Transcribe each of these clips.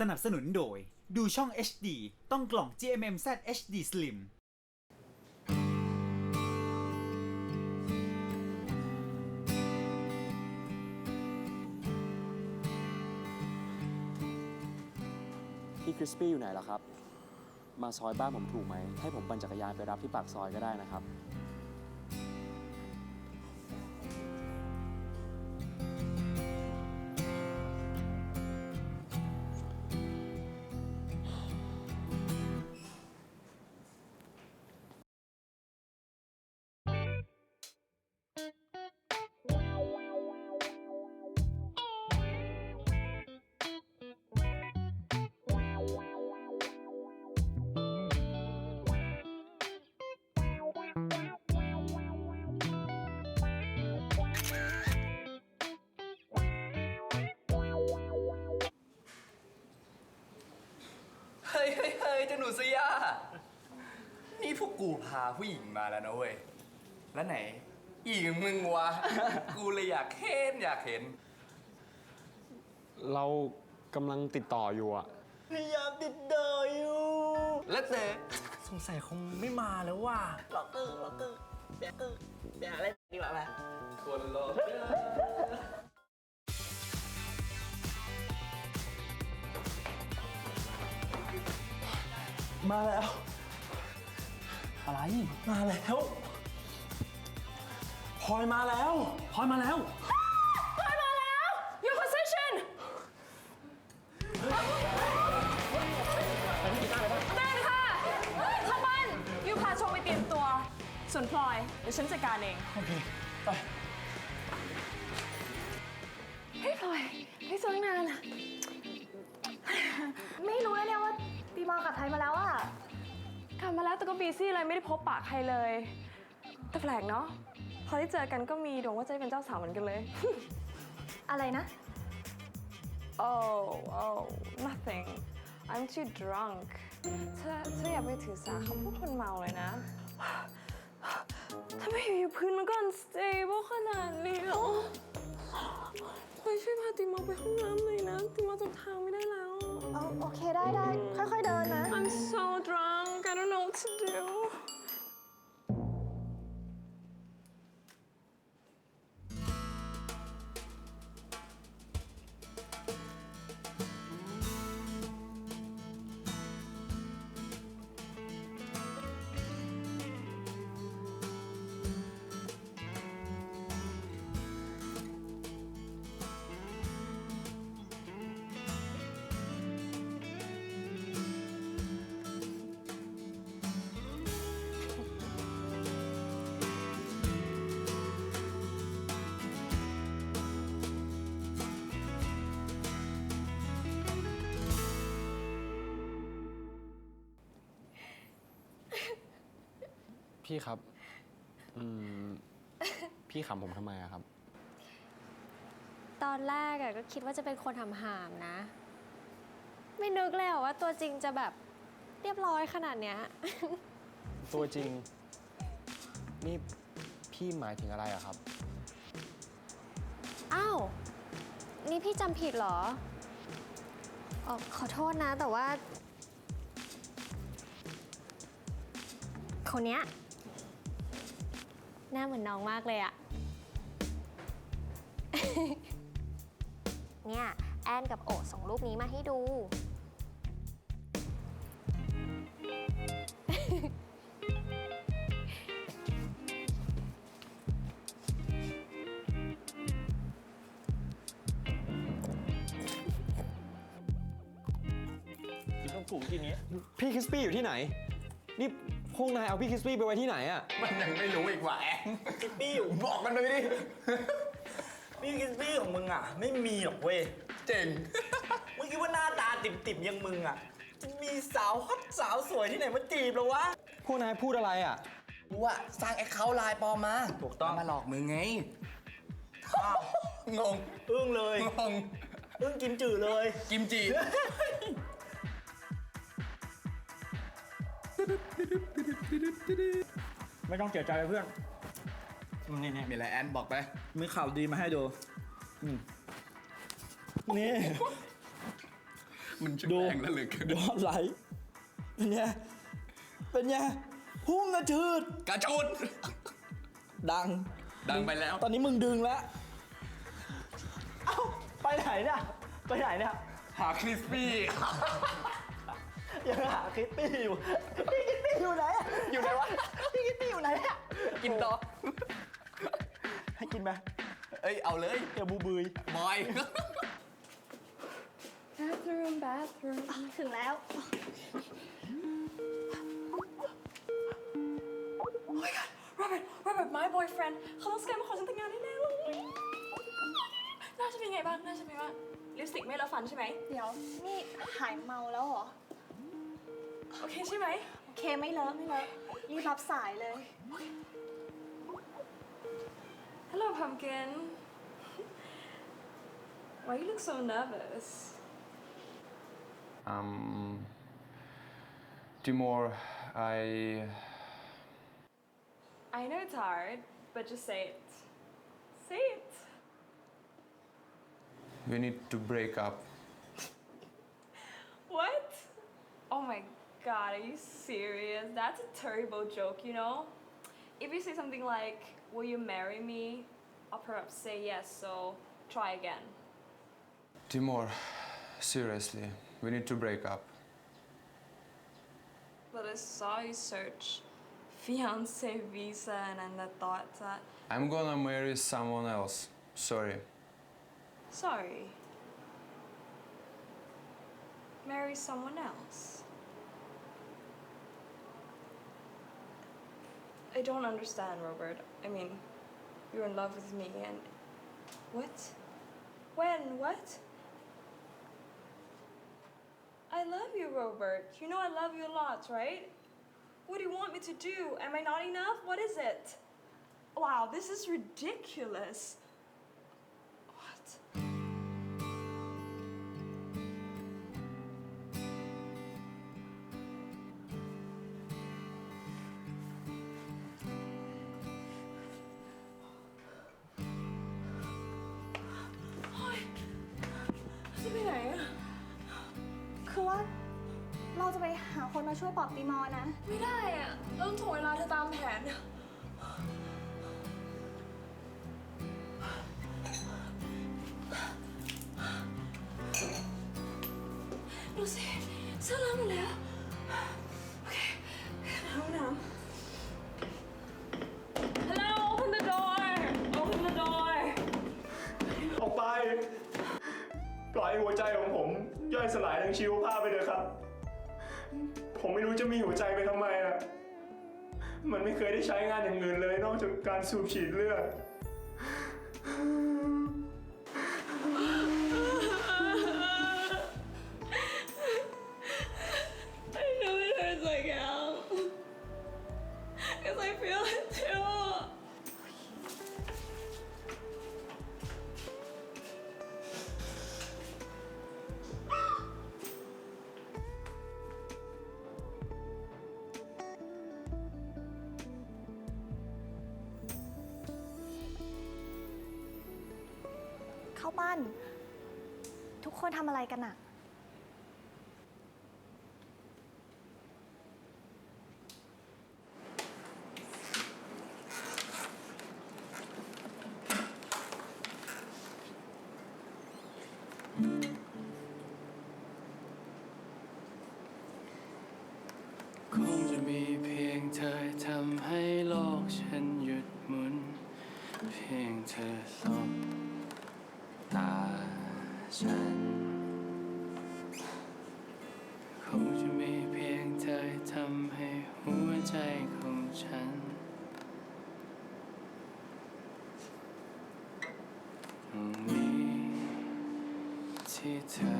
สนับสนุนโดย ดูช่อง HD ต้องกล่อง GMMZ HD Slim พี่คริสปี้อยู่ไหนล่ะครับ มาซอยบ้านผมถูกไหม ให้ผมปั่นจักรยานไปรับที่ปากซอยก็ได้นะครับ เฮ้ยเจ้าหนูเสียนี่พวกกูพาผู้หญิงมาแล้วนะเว้ย แล้วไหนหญิงมึงวะ กูเลยอยากเห็นอยากเห็น เรากำลังติดต่ออยู่อะพยายามติดเดออยู่ แล้วเจ๊สงสัยคงไม่มาแล้วว่ะล็อกเกอร์ล็อกเกอร์แบกเกอร์แบกอะไรดีกว่าไหมคนรอ มาแล้ว อะไรมาแล้วพลอยมาแล้ว พลอยมาแล้ว แล้วแต่ก็บีซี่เลยไม่ได้พบปะใครเลย แต่แปลกเนาะ พอได้เจอกันก็มีดวงว่าจะได้เป็นเจ้าสาวเหมือนกันเลย อะไรนะ oh oh nothing I'm too drunk เธอเธออย่าไปถือสาคำพูดคนเมาเลยนะทำไมอยู่ๆพื้นมันก็ unstable ขนาดนี้อะเฮ้ยช่วยพาติมาไปห้องน้ำหน่อยนะ ติมาจำทางไม่ได้แล้ว เอาโอเคได้ได้ค่อยๆเดินนะ I'm so drunk I don't know what to do พี่ครับอืมพี่ขำผมทำไมอะครับ ตอนแรกอะก็คิดว่าจะเป็นคนทำหามนะ ไม่นึกเลยอะว่าตัวจริงจะแบบเรียบร้อยขนาดเนี้ย ตัวจริง นี่พี่หมายถึงอะไรอะครับ อ้าว นี่พี่จำผิดเหรออ๋อขอโทษนะ แต่ว่า คนเนี้ยห น้าเหมือนน้องมากเลยอะ เนี่ย แอนกับโอส่งรูปนี้มาให้ดูต้องผูกทีนี้ พี่คริสปี้อยู่ที่ไหน นี่ พวกนายเอาพี่คริสปี้ไปไว้ที่ไหนอะมันยังไม่รู้อีกว่าแอนคิปปี้อยู่บอกมันไปดิ พี่คิสปี้ของมึงอะไม่มีหรอกเว้ยเจ๋ง มึงคิดว่าหน้าตาติ่มๆอยังมึงอะจะมีสาวฮอตสาวสวยที่ไหนมาจีบเหรอวะ พวกนายพูดอะไรอะกูอะสร้างแอคเคาท์ไลน์ปลอมมาถูกต้องมาหลอกมึงไงอ้าวงง อึ้งเลย งง อึ้งกิมจืดเลย กิมจิ ไม่ต้องเสียใจเลยเพื่อนนี่นี่มีอะไรแอนบอกไป มีข่าวดีมาให้ดูอืมนี่ มันช่างดู แรงแล้วเหลยยอดไลค์เป็นไงเป็นไงพุ่งกระชืดกระชุด ดัง ดังไปแล้ว ตอนนี้มึงดึงแล้ว เอ้า ไปไหนเนี่ย ไปไหนเนี่ย หาคริสปี้ ยังหาคิตตี้อยู่พี่คิตตี้อยู่ไหนอะอยู่ไหนวะพี่คิตตี้อยู่ไหนอะกินต่อให้กินไหมเอ้ยเอาเลยเดี๋ยวบูบืยบอย bathroom bathroom ถึงแล้ว Robert Robert my boyfriend เขาต้องสแกนมาขอฉันแต่งงานแน่ๆเลยหน้าฉันเป็นไงบ้างหน้าฉันเป็นไงบ้างลิปสติกไม่เลอะฟันใช่ไหม เดี๋ยว นี่หายเมาแล้วเหรอ โอเคใช่ไหม โอเคไม่เลอะไม่เลอะรีบรับสายเลย Hello pumpkin Why you look so nervous Um, Timur, I. I know it's hard but just say it Say it We need to break up. What? Oh my god, are you serious? That's a terrible joke, you know? If you say something like, Will you marry me? I'll perhaps say yes, so try again. Timur, seriously, we need to break up. But I saw you search fiance visa and then the thought that. I'm gonna marry someone else. Sorry. Sorry. Marry someone else. I don't understand, Robert. I mean, you're in love with me and. What? When? What? I love you, Robert. You know I love you a lot, right? What do you want me to do? Am I not enough? What is it? Wow, this is ridiculous. เราจะไปหาคนมาช่วยปลอบตีมอนะ ไม่ได้อะเราต้องถ่วงเวลาเธอตามแผน ดูสิเสื้อล้างหมดแล้ว โอเคห้องน้ำ Hello open the door open the door ออกไป ปล่อยให้หัวใจของผม ย่อยสลายทั้งชีวภา จะมีหัวใจไปทำไมอะ มันไม่เคยได้ใช้งานอย่างอื่นเลย นอกจากการสูบฉีดเลือด เข้าบ้าน ทุกคนทำอะไรกันอะ ฉัน คงจะมีเพียงเธอทำให้หัวใจของฉันตรงนี้ที่เธอ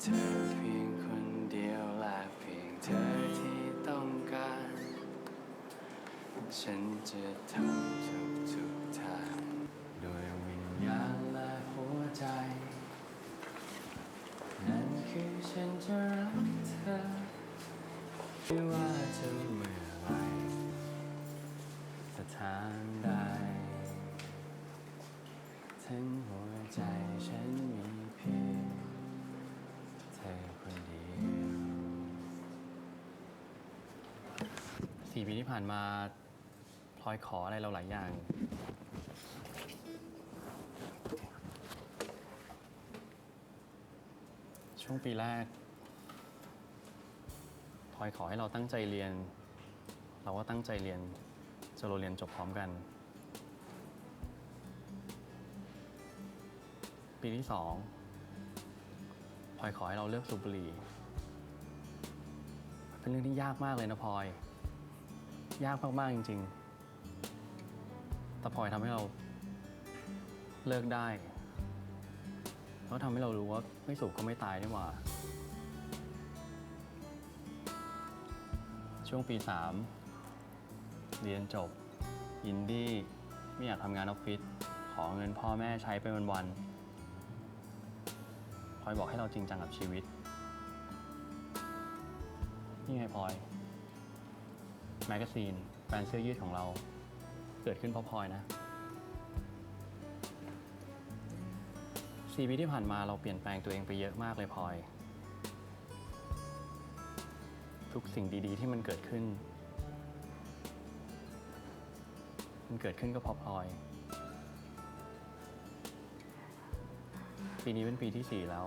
เธอเพียงคนเดียวและเพียงเธอที่ต้องการ ฉันจะทำ จะรักเธอไม่ว่าจะเมื่อไรสถานใดถึงหัวใจฉันมีเพียงเธอคนเดียวสี่ปีที่ผ่านมาพลอยขออะไรเราหลายอย่าง ช่วงปีแรก อยขอให้เราตั้งใจเรียน เราก็ตั้งใจเรียนจนเราเรียนจบพร้อมกัน ปีที่สองพลอยขอให้เราเลิกสูบบุหรี่เป็นเรื่องที่ยากมากเลยนะพลอย ยากมากๆจริง ๆ แต่พลอยทำให้เราเลิกได้แล้วทำให้เรารู้ว่าไม่สูบก็ไม่ตายนี่หว่า ช่วงปีสามเรียนจบ อินดี้ไม่อยากทำงานออฟฟิศขอเงินพ่อแม่ใช้ไปวันๆพลอยบอกให้เราจริงจังกับชีวิต นี่ไงพลอย แมกกาซีนแบรนด์เสื้อยืดของเรา เกิดขึ้นเพราะพลอยนะสี่ปีที่ผ่านมาเราเปลี่ยนแปลงตัวเองไปเยอะมากเลยพลอย ทุกสิ่งดี ๆ ที่มันเกิดขึ้น มันเกิดขึ้นก็เพราะพลอย ปีนี้เป็นปีที่สี่แล้ว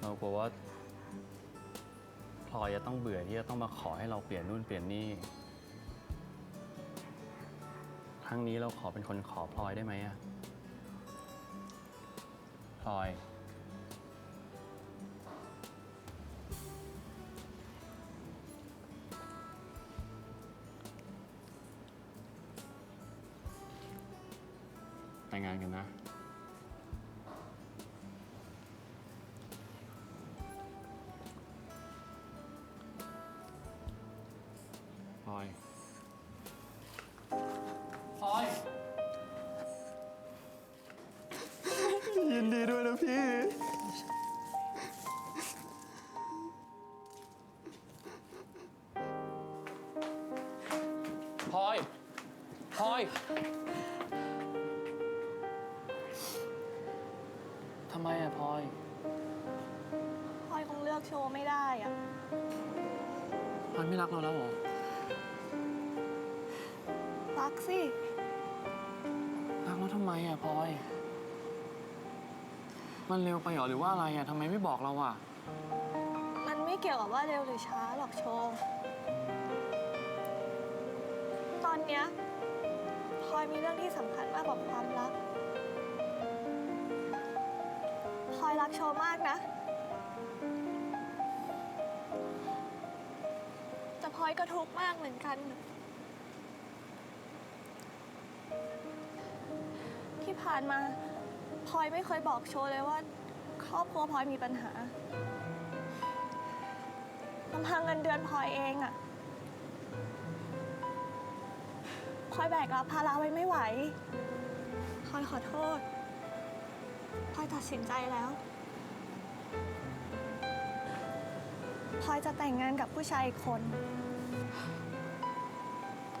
เรากลัวว่าพลอยจะต้องเบื่อที่จะต้องมาขอให้เราเปลี่ยนนู่นเปลี่ยนนี่ ครั้งนี้เราขอเป็นคนขอพลอยได้ไหมอะพลอย แต่งงานกันนะำไมอะพลอย พลอยคงเลือกโชว์ไม่ได้อะพลอยไม่รักเราแล้วเหรอ รักสิ รักเราทำไมอะพลอย มันเร็วไปเหรอหรือว่าอะไรอะทำไมไม่บอกเราอะมันไม่เกี่ยวกับว่าเร็วหรือช้าหรอกโชว์ตอนเนี้ยพลอยมีเรื่องที่สำคัญมากกว่าความรัก รักโชว์มากนะ แต่พลอยก็ทุกข์มากเหมือนกัน ที่ผ่านมาพลอยไม่เคยบอกโชว์เลยว่า ครอบครัวพลอยมีปัญหาลำพังเงินเดือนพลอยเองอะพลอยแบกรับภาระไว้ไม่ไหวพลอยขอโทษพลอยตัดสินใจแล้ว พลอยจะแต่งงานกับผู้ชายอีกคน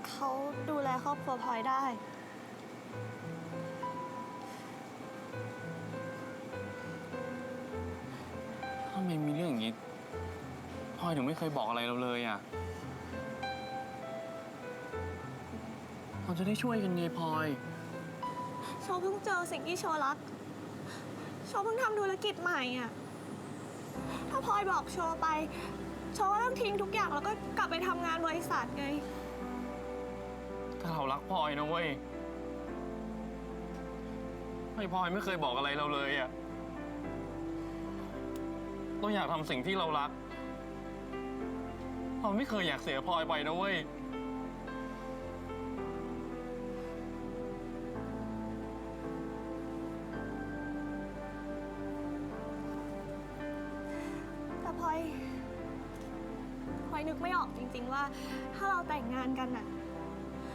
เขาดูแลครอบครัวพลอยได้ ทำไมมีเรื่องอย่างนี้พลอยถึงไม่เคยบอกอะไรเราเลยอะเราจะได้ช่วยกันไงพลอยโชว์เพิ่งเจอสิ่งที่โชว์รักโชว์เพิ่งทำธุรกิจใหม่อะ ถ้าพลอยบอกโชว์ไป โชว์ก็ต้องทิ้งทุกอย่างแล้วก็กลับไปทำงานบริษัทไง ถ้าเรารักพลอยนะเว้ยไม่พลอยไม่เคยบอกอะไรเราเลยอะเราอยากทำสิ่งที่เรารัก เราไม่เคยอยากเสียพลอยไปนะเว้ย ริง ๆ ว่า ถ้าเราแต่งงานกันน่ะ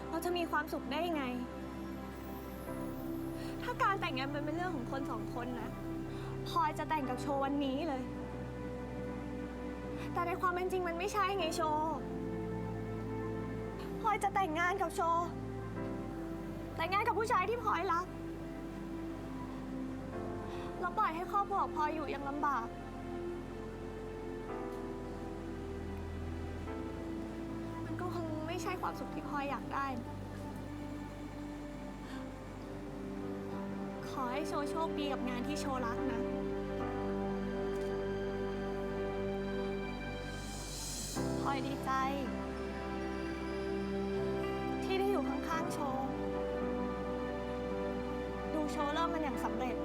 เราจะมีความสุขได้ยังไง ถ้าการแต่งงานมันเป็นเรื่องของคนสองคนนะพลอยจะแต่งกับโชว์วันนี้เลย แต่ในความเป็นจริงมันไม่ใช่ไงโชว์พลอยจะแต่งงานกับโชว์แต่งงานกับผู้ชายที่พลอยรักแล้วปล่อยให้ครอบครัวของพลอยอยู่อยังลำบาก คงไม่ใช่ความสุขที่พลอยอยากได้ ขอให้โชว์โชคดีกับงานที่โชว์รักนะ พลอยดีใจ ที่ได้อยู่ข้างๆโชว์ ดูโชว์เริ่มมันอย่างสำเร็จ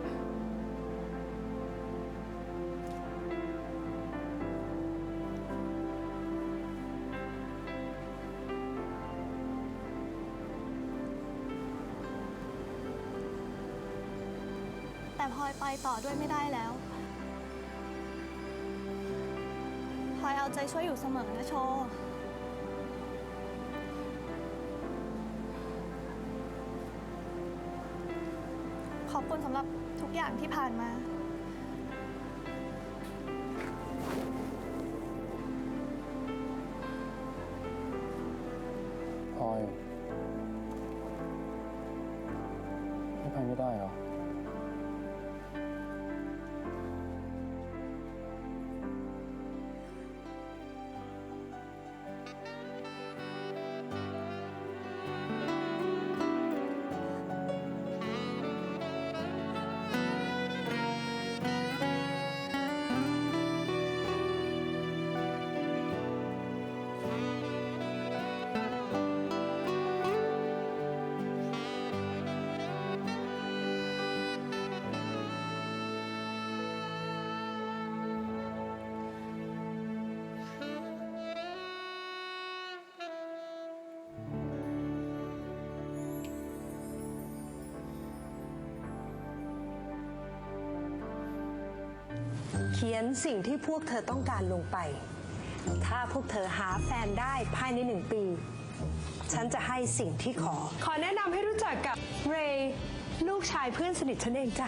พลอยไปต่อด้วยไม่ได้แล้วพลอยเอาใจช่วยอยู่เสมอนะโชว์ขอบคุณสำหรับทุกอย่างที่ผ่านมา เขียนสิ่งที่พวกเธอต้องการลงไป ถ้าพวกเธอหาแฟนได้ภายในหนึ่งปี ฉันจะให้สิ่งที่ขอ ขอแนะนำให้รู้จักกับเรย์ลูกชายเพื่อนสนิทฉันเองจ้ะ